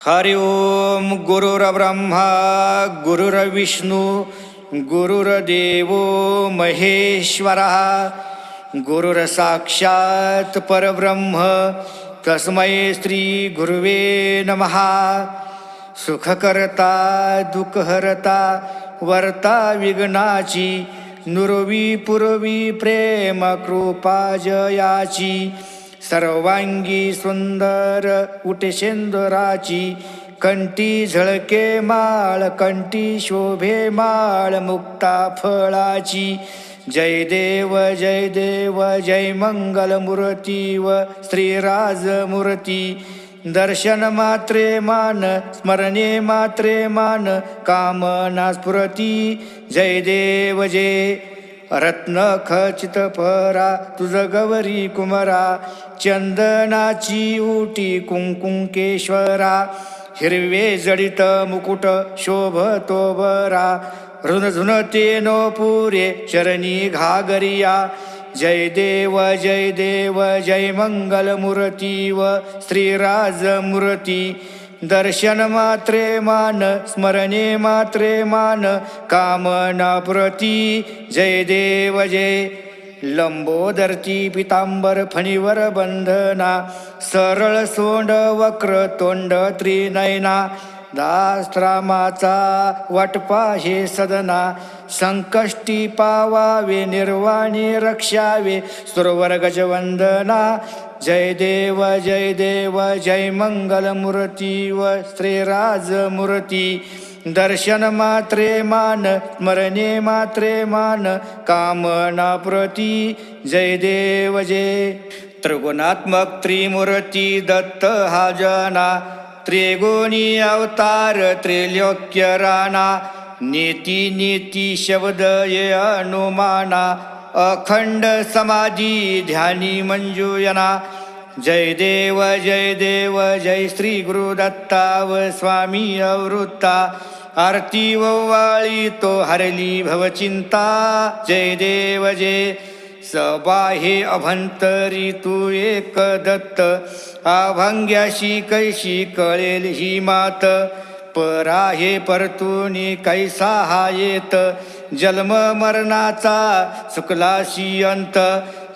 हरि ओम गुरुर्ब्रह्मा गुरुर्विष्णू गुरुर्देवो महेश्वरः गुरुर्साक्षात् परब्रह्म तस्मै श्री गुरुवे नमहा सुखकर्ता दुःखहरता वर्ता विघ्नाची नुरवी पुरवी प्रेम कृपा जयाची सर्वांगी सुंदर उटेशेंदुराची कंटी झळके माळ कंटी शोभे माळ मुक्ता फळाची. जय देव जय देव जय मंगल मूर्ती व श्रीराज मूर्ती. दर्शन मात्रे मान स्मरणे मात्रे मान कामना स्फुरती. जय देव जय रत्न खचित परा तुझ गवरी कुमरा चंदनाची उटी कुंकुंकेश्वरा हिरवे जडित मुकुट शोभतो बरा ऋणझुनते नो पुरे चरणी घागरिया जय देव जय देव जय मंगल मूर्ती व श्रीराज मूर्ती दर्शन मात्रे मान स्मरणे मात्रे मान कामना प्रती जय देव जय. लंबोदरती पितांबर फणीवर बंधना सरळ सोंड वक्र तोंड त्रिनयना दास्त्रामाचा वाटपा हे सदना संकष्टी पावावे निर्वाणी रक्षावे सुरवर गजवंदना जय देव जय देव जय मंगल मूर्ती व श्रीराज मूर्ती दर्शन मात्रे मान स्मरणे मात्रे मान कामना प्रती। जय देव जय। त्रिगुणात्मक त्रिमूर्ती दत्त हा जना। त्रिगुणी अवतार त्रिलोक्य राणा। नेती नेती शब्द ये अनुमाना अखंड समाधी ध्यानी मंजूयना। जय देव जय देव जय श्री गुरुदत्ता व स्वामी अवृत्ता। आरती ववाळी तो हरली भवचिंता जय देव जय। सबाहे अभंतरी तू एक दत्त। अभंग्याशी कैशी कळेल ही मात। पराहे परतुनी कैसा हा येत. जन्म मरणाचा सुकलाशी अंत.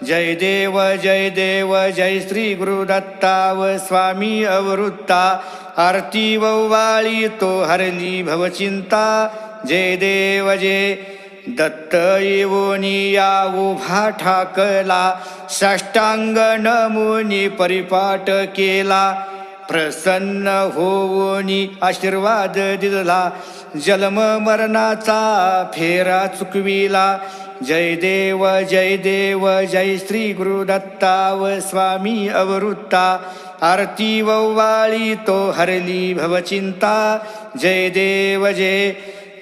जय देव जय देव जय श्री गुरुदत्ता व स्वामी अवृत्ता. आरती ववाळी तो हरली भवचिंता. जय देव जय दत्त येवोनी या उभा ठाकला. साष्टांग नमुनी परिपाठ केला. प्रसन्न होऊनी आशीर्वाद दिला. जन्म मरणाचा फेरा चुकविला. जय देव जय देव जय श्री गुरुदत्ता व स्वामी अवृत्ता आरती ववाळी तो हरली भवचिंता. जय देव जय.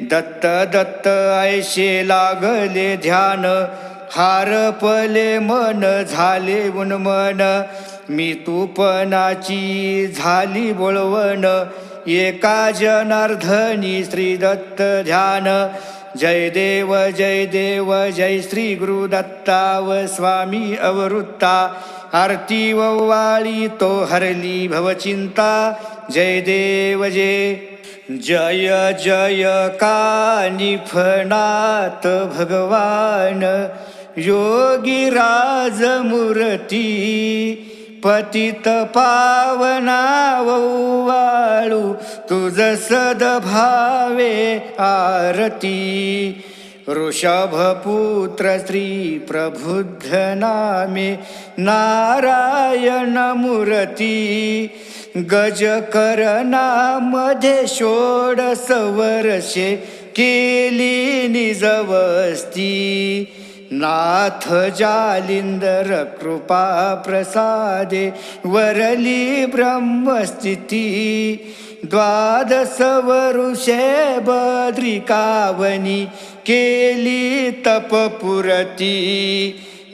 दत्त दत्त ऐशे लागले ध्यान. हारपले मन झाले उन्मन. मी तूपनाची झाली बोळवण एका जनार्धनी श्री दत्त ध्यान. जय देव जय देव जय श्री गुरुदत्ता व स्वामी अवृत्ता आरती ववाळी तो हरली भवचिंता जय देव जय जय जय कानिफनाथ भगवान. योगी राजमूर्ती पतित पावना वौवाळू तुझ सदभावे आरती. ऋषभपुत्र श्री प्रबुद्ध नामे नारायण मूर्ती. गजकरणामध्ये षोडस वर्षे केली निजवस्ती. नाथ जालिंदर कृपा प्रसादे वरली ब्रह्मस्थिती द्वादश वरुषे बद्रिकावनी केली तपपुरती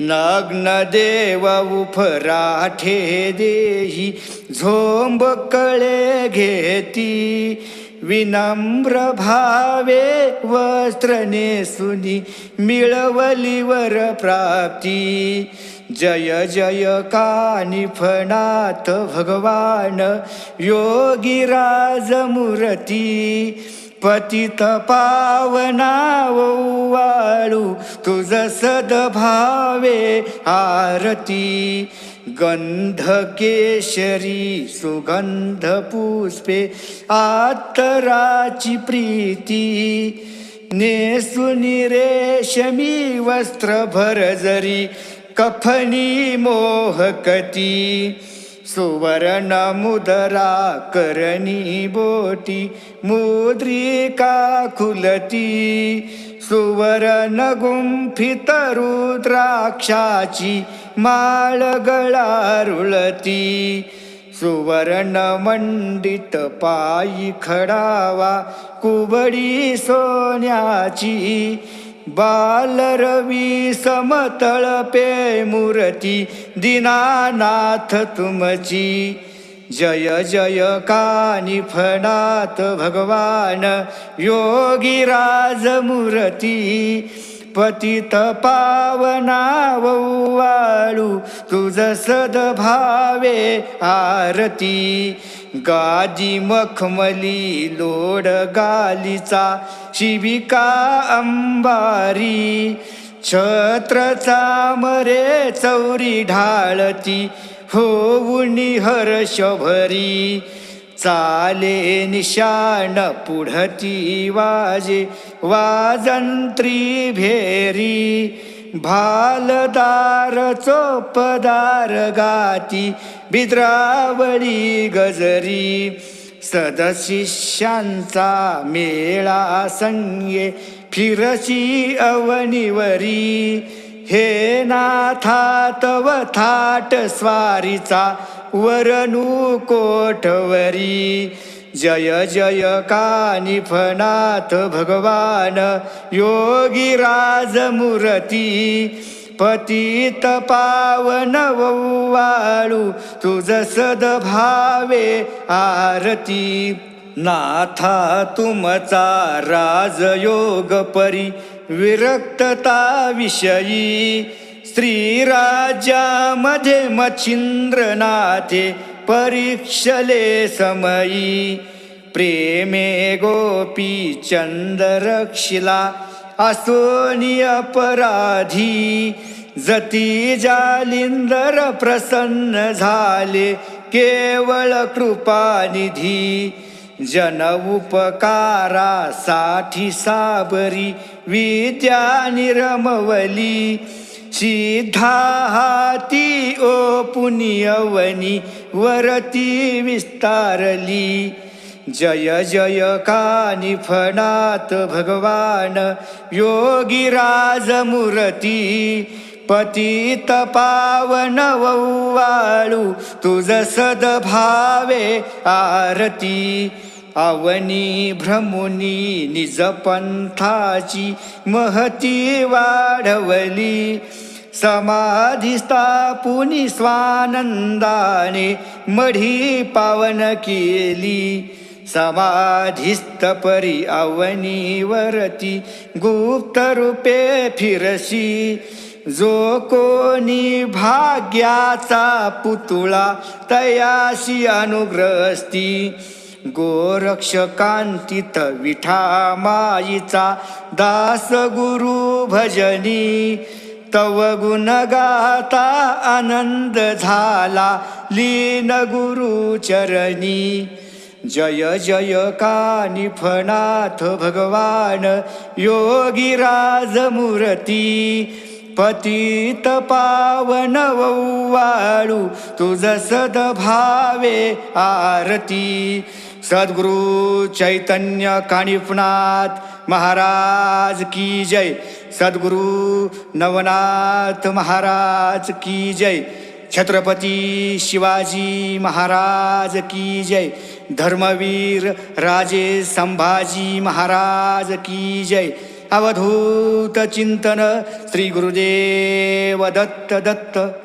नग्न देव उफराठे देही झोंब कळे घेती विनम्र भावे वस्त्र मिळवली मिळवलीवर प्राप्ती. जय जय कानिफनाथ भगवान योगी राजमूर्ती पतित पावना वाळू तुझ सदभावे आरती. गंध केशरी सुगंध पुष्पे आतराची प्रीती. नेसुनी रेशमी वस्त्र भरजरी कफनी मोहकती. सुवर्ण मुदरा करणी बोटी मुद्रिका खुलती सुवर्ण गुंफित रुद्राक्षाची माळ गळा रुळती सुवर्ण मंडित पायी खडावा कुबडी सोन्याची बालरवी समतळ पे मूर्ती दीनानाथ तुमची. जय जय कानिफनाथ भगवान योगी राजमूर्ती पतित पावनाववाळू तुझ सदभावे आरती. गाजी मखमली लोड गालीचा शिबिका अंबारी. छत्रचा मरे चौरी ढाळती होऊनी हर्षभरी चाले निशाण पुढती वाजे वाजंत्री भेरी भालदार चोपदार गाती बिद्रावळी गजरी सदशिष्यांचा मेळा संगे फिरशी अवनिवरी. हे नाथा तव थाट स्वारीचा वरनु कोठवरी? जय जय कानिफनाथ भगवान योगी राजमूर्ती पतित पावन वौवाळू तुझ सदभावे आरती। नाथा तुमचा राजयोग परी विरक्तता विषयी स्त्रीराज्यामध्ये मच्छिंद्रनाथे परीक्षले समयी. प्रेमे गोपी चंदरक्षिला असोनी अपराधी जती जालिंदर प्रसन्न झाले केवळ कृपानिधी. जन उपकारासाठी साबरी विद्या निरमवली. सिद्धाहाती ओ पुनियवनी वरती विस्तारली. जय जय कानिफनाथ भगवान योगी राजमूर्ती. पतित पावन वौवाळू तुझ सदभावे आरती. आवनी भ्रमुनी निज पंथाची महती वाढवली. समाधी स्थापुनी स्वानंदाने मढी पावन केली। समाधिस्थ परी अवनीवरती गुप्त रूपे फिरशी जो कोणी भाग्याचा पुतुळा तयाशी अनुग्रहस्ती। गोरक्षकांतित विठा माईचा दास गुरु भजनी। तव गुण गाता आनंद झाला लीन गुरु चरणी. जय जय कानिफनाथ भगवान योगी राजमूर्ती. पतित पावन वौवाळू तुझ सदभावे आरती. सद्गुरु चैतन्य कानिफनाथ महाराज की जय. सद्गुरु नवनाथ महाराज की जय। छत्रपती शिवाजी महाराज की जय। धर्मवीर राजे संभाजी महाराज की जय। अवधूत चिंतन श्री गुरुदेव दत्त दत्त।